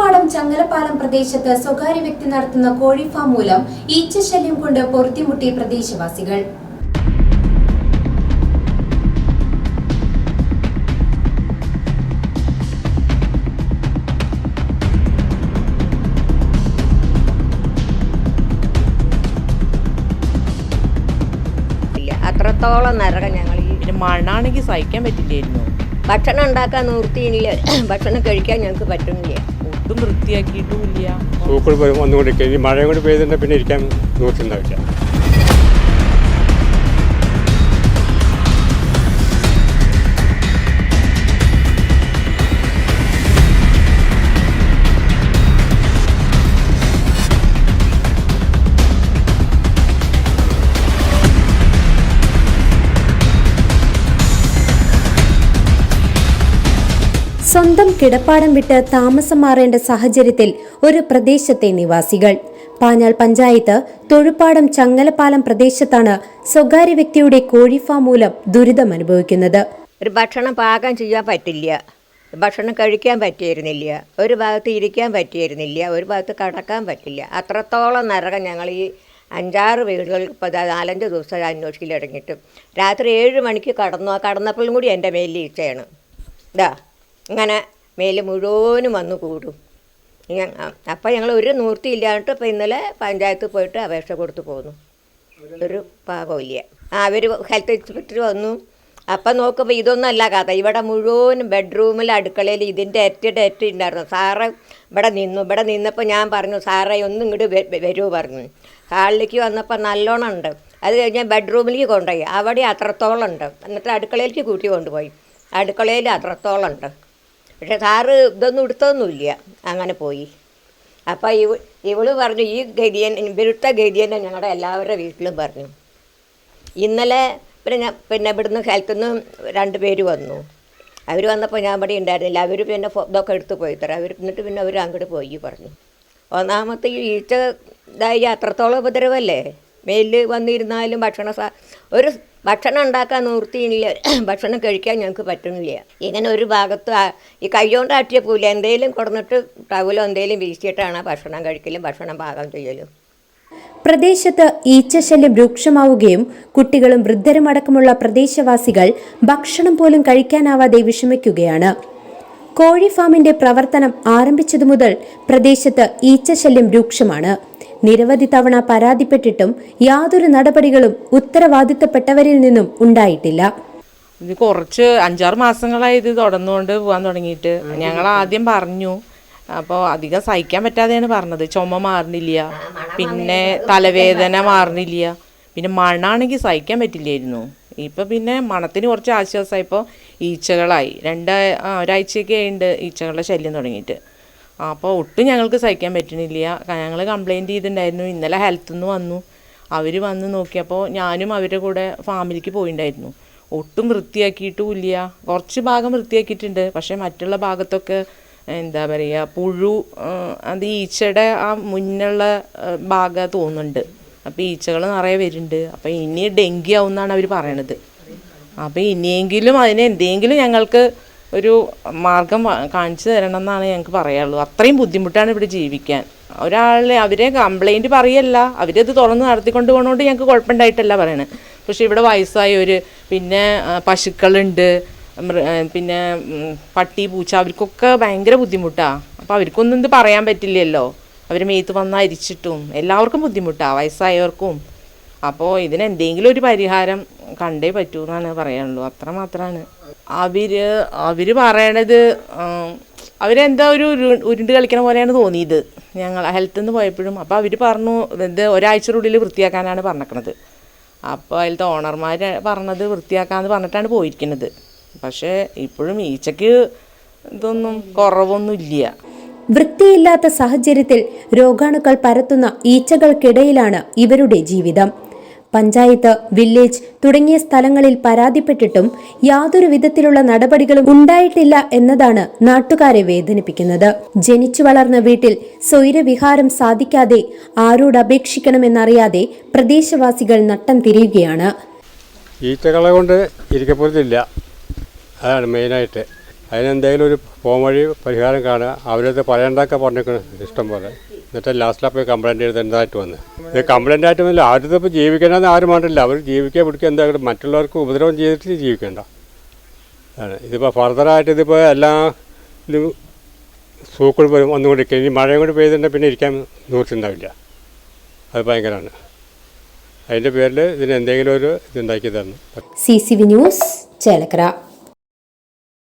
തൊഴുപ്പാടം ചങ്ങലപ്പാലം പ്രദേശത്ത് സ്വകാര്യ വ്യക്തി നടത്തുന്ന കോഴിഫാം മൂലം ഈച്ചശല്യം കൊണ്ട് പൊറുത്തിമുട്ടി പ്രദേശവാസികൾ. അത്രത്തോളം നരകം ഞങ്ങൾ ഈ മണ്ണാണെങ്കിൽ സഹിക്കാൻ പറ്റില്ലായിരുന്നു. ഭക്ഷണം ഉണ്ടാക്കാൻ നിവൃത്തിയില്ല. ഭക്ഷണം കഴിക്കാൻ ഞങ്ങൾക്ക് പറ്റുന്നില്ല. ഒട്ടും വൃത്തിയാക്കിയിട്ടും ഇല്ല സൂക്കൾ വന്നുകൊണ്ടിരിക്കുക. ഈ മഴയും കൂടി പെയ്തിട്ടുണ്ടെങ്കിൽ പിന്നെ ഇരിക്കാൻ നോക്കുന്നുണ്ടാവില്ല സ്വന്തം കിടപ്പാടം വിട്ട് താമസം മാറേണ്ട സാഹചര്യത്തിൽ ഒരു പ്രദേശത്തെ നിവാസികൾ. പാഞ്ഞാൾ പഞ്ചായത്ത് തൊഴുപ്പാടം ചങ്ങലപ്പാലം പ്രദേശത്താണ് സ്വകാര്യ വ്യക്തിയുടെ കോഴിഫാം മൂലം ദുരിതം അനുഭവിക്കുന്നത്. ഒരു ഭക്ഷണം പാകം ചെയ്യാൻ പറ്റില്ല. ഭക്ഷണം കഴിക്കാൻ പറ്റിയിരുന്നില്ല. ഒരു ഭാഗത്ത് ഇരിക്കാൻ പറ്റിയിരുന്നില്ല. ഒരു ഭാഗത്ത് കടക്കാൻ പറ്റില്ല. അത്രത്തോളം നരകം ഞങ്ങൾ ഈ അഞ്ചാറ് വീടുകൾ ഇപ്പോൾ നാലഞ്ച് ദിവസം അന്വേഷിക്കലടങ്ങിയിട്ടും. രാത്രി ഏഴ് മണിക്ക് കടന്നു. കടന്നപ്പോഴും കൂടി എന്റെ മേലിൽ ഈച്ചയാണ്. ഇതാ ഇങ്ങനെ മേൽ മുഴുവനും വന്നു കൂടും. അപ്പം ഞങ്ങൾ ഒരു നിവൃത്തി ഇല്ലാണ്ട് ഇപ്പോൾ ഇന്നലെ പഞ്ചായത്ത് പോയിട്ട് അപേക്ഷ കൊടുത്തു പോന്നു. ഒരു പാകമില്ല ആ അവർ ഹെൽത്ത് ഇൻസ്പെക്ടർ വന്നു. അപ്പം നോക്കുമ്പോൾ ഇതൊന്നും അല്ല കഥ ഇവിടെ മുഴുവനും ബെഡ്റൂമിൽ അടുക്കളയിൽ ഇതിന്റെ ഏറ്റയുടെ ഏറ്റ ഉണ്ടായിരുന്നു സാറ് ഇവിടെ നിന്നു. ഇവിടെ നിന്നപ്പോൾ ഞാൻ പറഞ്ഞു സാറേ ഒന്നും ഇങ്ങോട്ട് വരൂ പറഞ്ഞു. ഹാളിലേക്ക് വന്നപ്പോൾ നല്ലോണം ഉണ്ട്. അത് കഴിഞ്ഞാൽ ബെഡ്റൂമിലേക്ക് കൊണ്ടുപോയി. അവിടെ അത്രത്തോളം ഉണ്ട്. എന്നിട്ട് അടുക്കളയിലേക്ക് കൂട്ടി കൊണ്ടുപോയി. അടുക്കളയിൽ അത്രത്തോളം ഉണ്ട്. പക്ഷെ സാറ് ഇതൊന്നും എടുത്തൊന്നുമില്ല. അങ്ങനെ പോയി. അപ്പം ഇവ ഇവൾ പറഞ്ഞു ഈ ഗതിയൻ ഇവരുത്ത ഗതിയനെ ഞങ്ങളുടെ എല്ലാവരുടെ വീട്ടിലും പറഞ്ഞു. ഇന്നലെ പിന്നെ ഞാൻ പിന്നെ ഇവിടുന്ന് ഹെൽത്തിൽ നിന്ന് രണ്ട് പേര് വന്നു. അവർ വന്നപ്പോൾ ഞാൻ ഇവിടെ ഉണ്ടായിരുന്നില്ല അവർ പിന്നെ ഇതൊക്കെ എടുത്ത് പോയി തരാം. അവർ എന്നിട്ട് പിന്നെ അവർ അങ്ങോട്ട് പോയി പറഞ്ഞു. ഒന്നാമത്തെ ഈ ഈച്ച ഇതായി അത്രത്തോളം ഉപദ്രവമല്ലേ മേലിൽ വന്നിരുന്നാലും ഭക്ഷണ സാ ഒരു ഭക്ഷണം ഉണ്ടാക്കാൻ നിവൃത്തിയില്ല. ഭക്ഷണം കഴിക്കാൻ ഞങ്ങൾക്ക് പറ്റുന്നില്ല. ഇങ്ങനെ ഒരു ഭാഗത്ത് ഈ കൈകൊണ്ട് ആട്ടിയ പൂല എന്തെങ്കിലും കൊടുന്നിട്ട് ടവലോ എന്തെങ്കിലും വീശിയിട്ടാണ് ഭക്ഷണം കഴിക്കലും ഭക്ഷണം പാകം ചെയ്യലും. പ്രദേശത്ത് ഈച്ചശല്യം രൂക്ഷമാവുകയും കുട്ടികളും വൃദ്ധരും അടക്കമുള്ള പ്രദേശവാസികൾ ഭക്ഷണം പോലും കഴിക്കാനാവാതെ വിഷമിക്കുകയാണ്. കോഴി ഫാമിന്റെ പ്രവർത്തനം ആരംഭിച്ചതു മുതൽ പ്രദേശത്ത് ഈച്ചശല്യം രൂക്ഷമാണ്. നിരവധി തവണ പരാതിപ്പെട്ടിട്ടും യാതൊരു നടപടികളും ഉത്തരവാദിത്തപ്പെട്ടവരിൽ നിന്നും ഉണ്ടായിട്ടില്ല. ഇത് കുറച്ച് അഞ്ചാറ് മാസങ്ങളായി ഇത് തുടർന്നുകൊണ്ട് പോകാൻ തുടങ്ങിയിട്ട്. ഞങ്ങൾ ആദ്യം പറഞ്ഞു അപ്പോൾ അധികം സഹിക്കാൻ പറ്റാതെയാണ് പറഞ്ഞത്. ചുമ മാറുന്നില്ല പിന്നെ തലവേദന മാറുന്നില്ല പിന്നെ മണാണെങ്കിൽ സഹിക്കാൻ പറ്റില്ലായിരുന്നു. ഇപ്പം പിന്നെ മണത്തിന് കുറച്ച് ആശ്വാസമായപ്പോൾ ഈച്ചകളായി. രണ്ട് ഒരാഴ്ചയൊക്കെ ഉണ്ട് ഈച്ചകളുടെ ശല്യം തുടങ്ങിയിട്ട്. അപ്പോൾ ഒട്ടും ഞങ്ങൾക്ക് സഹിക്കാൻ പറ്റണില്ല. ഞങ്ങൾ കംപ്ലയിന്റ് ചെയ്തിട്ടുണ്ടായിരുന്നു. ഇന്നലെ ഹെൽത്തിൽ നിന്ന് വന്നു. അവർ വന്ന് നോക്കിയപ്പോൾ ഞാനും അവരുടെ കൂടെ ഫാമിലിക്ക് പോയിണ്ടായിരുന്നു. ഒട്ടും വൃത്തിയാക്കിയിട്ടും ഇല്ല കുറച്ച് ഭാഗം വൃത്തിയാക്കിയിട്ടുണ്ട്. പക്ഷേ മറ്റുള്ള ഭാഗത്തൊക്കെ എന്താ പറയുക പുഴു അത് ഈച്ചയുടെ ആ മുന്നുള്ള ഭാഗം തോന്നുന്നുണ്ട്. അപ്പോൾ ഈച്ചകൾ നിറയെ വരുന്നുണ്ട്. അപ്പോൾ ഇനി ഡെങ്കി ആവും എന്നാണ് അവർ പറയണത്. അപ്പോൾ ഇനിയെങ്കിലും അതിന് എന്തെങ്കിലും ഞങ്ങൾക്ക് ഒരു മാർഗം കാണിച്ചു തരണം എന്നാണ് ഞങ്ങൾക്ക് പറയാനുള്ളൂ അത്രയും ബുദ്ധിമുട്ടാണ് ഇവിടെ ജീവിക്കാൻ. ഒരാളെ അവരെ കംപ്ലൈന്റ് പറയല്ല. അവരത് തുറന്ന് നടത്തിക്കൊണ്ട് പോകണോണ്ട് ഞങ്ങൾക്ക് കുഴപ്പമുണ്ടായിട്ടല്ല പറയണത് പക്ഷേ ഇവിടെ വയസ്സായവർ പിന്നെ പശുക്കളുണ്ട്. പിന്നെ പട്ടി പൂച്ച അവർക്കൊക്കെ ഭയങ്കര ബുദ്ധിമുട്ടാണ് അപ്പോൾ അവർക്കൊന്നും ഇത് പറയാൻ പറ്റില്ലല്ലോ. അവർ മേത്ത് വന്ന് അരിച്ചിട്ടും എല്ലാവർക്കും ബുദ്ധിമുട്ടാണ് വയസ്സായവർക്കും. അപ്പോൾ ഇതിന് എന്തെങ്കിലും ഒരു പരിഹാരം കണ്ടേ പറ്റൂ എന്നാണ് പറയാനുള്ളൂ അത്ര മാത്രമാണ് അവർ അവർ പറയണത് അവരെന്താ ഒരു ഉരു- ഉരുണ്ട് കളിക്കണ പോലെയാണ് തോന്നിയത് ഞങ്ങൾ ഹെൽത്ത് നിന്ന് പോയപ്പോഴും. അപ്പോൾ അവർ പറഞ്ഞു ഇത് ഒരാഴ്ചയുടെ വൃത്തിയാക്കാനാണ് പറഞ്ഞേക്കണത് അപ്പോൾ അതിലത്തെ ഓണർമാർ പറഞ്ഞത് വൃത്തിയാക്കാന്ന് പറഞ്ഞിട്ടാണ് പോയിരിക്കുന്നത് പക്ഷേ ഇപ്പോഴും ഈച്ചയ്ക്ക് ഇതൊന്നും കുറവൊന്നുമില്ല. വൃത്തിയില്ലാത്ത സാഹചര്യത്തിൽ രോഗാണുക്കൾ പരത്തുന്ന ഈച്ചകൾക്കിടയിലാണ് ഇവരുടെ ജീവിതം. പഞ്ചായത്ത് വില്ലേജ് തുടങ്ങിയ സ്ഥലങ്ങളിൽ പരാതിപ്പെട്ടിട്ടും യാതൊരു വിധത്തിലുള്ള നടപടികളും ഉണ്ടായിട്ടില്ല എന്നതാണ് നാട്ടുകാരെ വേദനിപ്പിക്കുന്നത്. ജനിച്ചു വളർന്ന വീട്ടിൽ സ്വൈരവിഹാരം സാധിക്കാതെ ആരോട് അപേക്ഷിക്കണമെന്നറിയാതെ പ്രദേശവാസികൾ നട്ടം തിരിയുകയാണ്. ഈച്ചകളെ കൊണ്ട് ഇരിക്കപ്പോഴത്തില്ല അതാണ് മെയിനായിട്ട്. അതിനെന്തെങ്കിലും ഒരു പോം വഴി പരിഹാരം കാണുക. അവരത് പറയണ്ടൊക്കെ പറഞ്ഞേക്കണം ഇഷ്ടം പോലെ എന്നിട്ട് ലാസ്റ്റിലാണ് പോയി കംപ്ലൈന്റ് ചെയ്തതായിട്ട് വന്ന്? ഇത് കംപ്ലൈന്റ് ആയിട്ട് വന്നില്ല. ആദ്യത്തെ ഇപ്പോൾ ജീവിക്കണമെന്ന് ആരും വേണ്ടില്ല അവർ ജീവിക്കുക പിടിക്കുക എന്താ മറ്റുള്ളവർക്ക് ഉപദ്രവം ചെയ്തിട്ട് ജീവിക്കേണ്ട. ഇതിപ്പോൾ ഫർദറായിട്ട് ഇതിപ്പോൾ എല്ലാ ഇതും സൂക്കൾ വന്നുകൊണ്ടിരിക്കുക ഇനി മഴയും കൂടി പെയ്തിട്ടുണ്ടെങ്കിൽ പിന്നെ ഇരിക്കാൻ നിവൃത്തിയുണ്ടാവില്ല അത് ഭയങ്കരമാണ്. അതിന്റെ പേരിൽ ഇതിന് എന്തെങ്കിലും ഒരു ഇതുണ്ടാക്കി തരണം. C C V news Chelakkara.